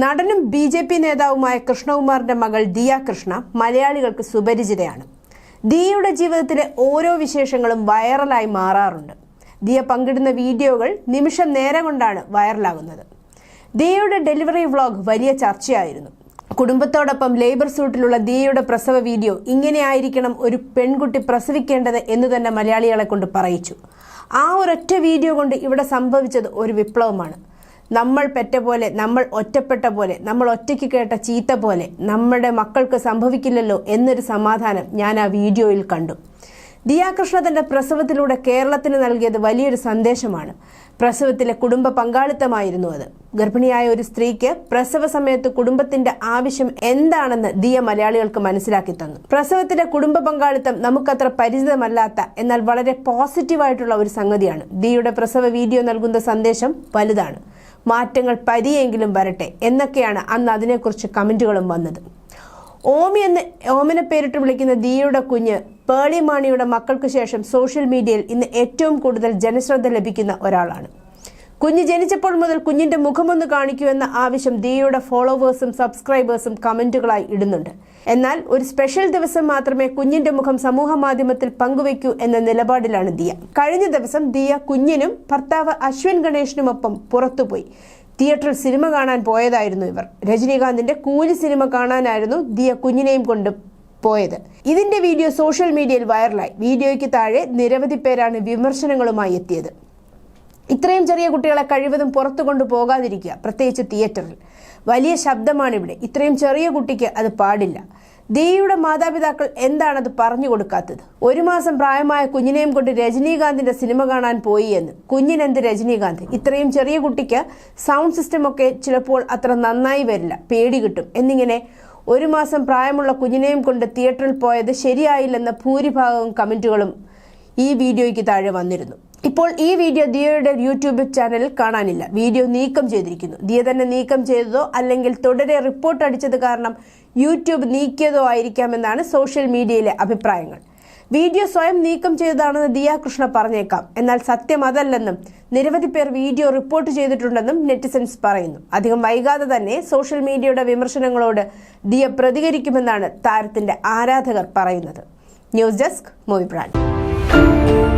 നടനും B J P നേതാവുമായ കൃഷ്ണകുമാറിന്റെ മകൾ ദിയ കൃഷ്ണ മലയാളികൾക്ക് സുപരിചിതയാണ്. ദിയയുടെ ജീവിതത്തിലെ ഓരോ വിശേഷങ്ങളും വൈറലായി മാറാറുണ്ട്. ദിയ പങ്കിടുന്ന വീഡിയോകൾ നിമിഷം നേരം കൊണ്ടാണ് വൈറലാകുന്നത്. ദിയയുടെ ഡെലിവറി വ്ളോഗ് വലിയ ചർച്ചയായിരുന്നു. കുടുംബത്തോടൊപ്പം ലേബർ സൂട്ടിലുള്ള ദിയയുടെ പ്രസവ വീഡിയോ ഇങ്ങനെയായിരിക്കണം ഒരു പെൺകുട്ടി പ്രസവിക്കേണ്ടത് എന്ന് തന്നെ മലയാളികളെ കൊണ്ട് പറയിച്ചു. ആ ഒരൊറ്റ വീഡിയോ കൊണ്ട് ഇവിടെ സംഭവിച്ചത് ഒരു വിപ്ലവമാണ്. നമ്മൾ പെറ്റ പോലെ നമ്മൾ ഒറ്റപ്പെട്ട പോലെ നമ്മൾ ഒറ്റയ്ക്ക് കേട്ട ചീത്ത പോലെ നമ്മുടെ മക്കൾക്ക് സംഭവിക്കില്ലല്ലോ എന്നൊരു സമാധാനം ഞാൻ ആ വീഡിയോയിൽ കണ്ടു. ദിയാകൃഷ്ണ തന്റെ പ്രസവത്തിലൂടെ കേരളത്തിന് നൽകിയത് വലിയൊരു സന്ദേശമാണ്. പ്രസവത്തിലെ കുടുംബ പങ്കാളിത്തമായിരുന്നു അത്. ഗർഭിണിയായ ഒരു സ്ത്രീക്ക് പ്രസവ സമയത്ത് കുടുംബത്തിന്റെ ആവശ്യം എന്താണെന്ന് ദിയ മലയാളികൾക്ക് മനസ്സിലാക്കി തന്നു. പ്രസവത്തിലെ കുടുംബ പങ്കാളിത്തം നമുക്കത്ര പരിചിതമല്ലാത്ത എന്നാൽ വളരെ പോസിറ്റീവായിട്ടുള്ള ഒരു സംഗതിയാണ്. ദിയുടെ പ്രസവ വീഡിയോ നൽകുന്ന സന്ദേശം വലുതാണ്. മാറ്റങ്ങൾ പരിയെങ്കിലും വരട്ടെ എന്നൊക്കെയാണ് അന്ന് അതിനെക്കുറിച്ച് കമന്റുകളും വന്നത്. ഓമി എന്ന് ഓമിനെ പേരിട്ട് വിളിക്കുന്ന ദിയയുടെ കുഞ്ഞ് പേളി മാണിയുടെ മക്കൾക്ക് ശേഷം സോഷ്യൽ മീഡിയയിൽ ഇന്ന് ഏറ്റവും കൂടുതൽ ജനശ്രദ്ധ ലഭിക്കുന്ന ഒരാളാണ്. കുഞ്ഞ് ജനിച്ചപ്പോൾ മുതൽ കുഞ്ഞിന്റെ മുഖമൊന്ന് കാണിക്കൂ എന്ന ആവശ്യം ദിയയുടെ ഫോളോവേഴ്സും സബ്സ്ക്രൈബേഴ്സും കമന്റുകളായി ഇടുന്നുണ്ട്. എന്നാൽ ഒരു സ്പെഷ്യൽ ദിവസം മാത്രമേ കുഞ്ഞിന്റെ മുഖം സമൂഹ മാധ്യമത്തിൽ പങ്കുവയ്ക്കൂ എന്ന നിലപാടിലാണ് ദിയ. കഴിഞ്ഞ ദിവസം ദിയ കുഞ്ഞിനും ഭർത്താവ് അശ്വിൻ ഗണേഷിനുമൊപ്പം പുറത്തുപോയി. തിയേറ്ററിൽ സിനിമ കാണാൻ പോയതായിരുന്നു ഇവർ. രജനീകാന്തിന്റെ കൂലി സിനിമ കാണാനായിരുന്നു ദിയ കുഞ്ഞിനെയും കൊണ്ട് പോയത്. ഇതിന്റെ വീഡിയോ സോഷ്യൽ മീഡിയയിൽ വൈറലായി. വീഡിയോയ്ക്ക് താഴെ നിരവധി പേരാണ് വിമർശനങ്ങളുമായി എത്തിയത്. ഇത്രയും ചെറിയ കുട്ടികളെ കഴിവതും പുറത്തു കൊണ്ടു പോകാതിരിക്കുക പ്രത്യേകിച്ച് തിയേറ്ററിൽ. വലിയ ശബ്ദമാണ് ഇവിടെ ഇത്രയും ചെറിയ കുട്ടിക്ക് അത് പാടില്ല. ദിയയുടെ മാതാപിതാക്കൾ എന്താണത് പറഞ്ഞു കൊടുക്കാത്തത്? ഒരു മാസം പ്രായമായ കുഞ്ഞിനെയും കൊണ്ട് രജനീകാന്തിന്റെ സിനിമ കാണാൻ പോയി എന്ന്. കുഞ്ഞിനെന്ത് രജനീകാന്ത്? ഇത്രയും ചെറിയ കുട്ടിക്ക് സൗണ്ട് സിസ്റ്റം ഒക്കെ ചിലപ്പോൾ അത്ര നന്നായി വരില്ല പേടി കിട്ടും എന്നിങ്ങനെ ഒരു മാസം പ്രായമുള്ള കുഞ്ഞിനെയും കൊണ്ട് തിയേറ്ററിൽ പോയത് ശരിയായില്ലെന്ന ഭൂരിഭാഗം കമന്റുകളും ഈ വീഡിയോയ്ക്ക് താഴെ വന്നിരുന്നു. ഇപ്പോൾ ഈ വീഡിയോ ദിയയുടെ യൂട്യൂബ് ചാനലിൽ കാണാനില്ല. വീഡിയോ നീക്കം ചെയ്തിരിക്കുന്നു. ദിയ തന്നെ നീക്കം ചെയ്തതോ അല്ലെങ്കിൽ തുടരെ റിപ്പോർട്ട് അടിച്ചത് കാരണം യൂട്യൂബ് നീക്കിയതോ ആയിരിക്കാമെന്നാണ് സോഷ്യൽ മീഡിയയിലെ അഭിപ്രായങ്ങൾ. വീഡിയോ സ്വയം നീക്കം ചെയ്തതാണെന്ന് ദിയ കൃഷ്ണ പറഞ്ഞേക്കാം. എന്നാൽ സത്യം അതല്ലെന്നും നിരവധി പേർ വീഡിയോ റിപ്പോർട്ട് ചെയ്തിട്ടുണ്ടെന്നും നെറ്റിസൻസ് പറയുന്നു. അധികം വൈകാതെ തന്നെ സോഷ്യൽ മീഡിയയുടെ വിമർശനങ്ങളോട് ദിയ പ്രതികരിക്കുമെന്നാണ് താരത്തിന്റെ ആരാധകർ പറയുന്നത്. News desk movie brand Thank you.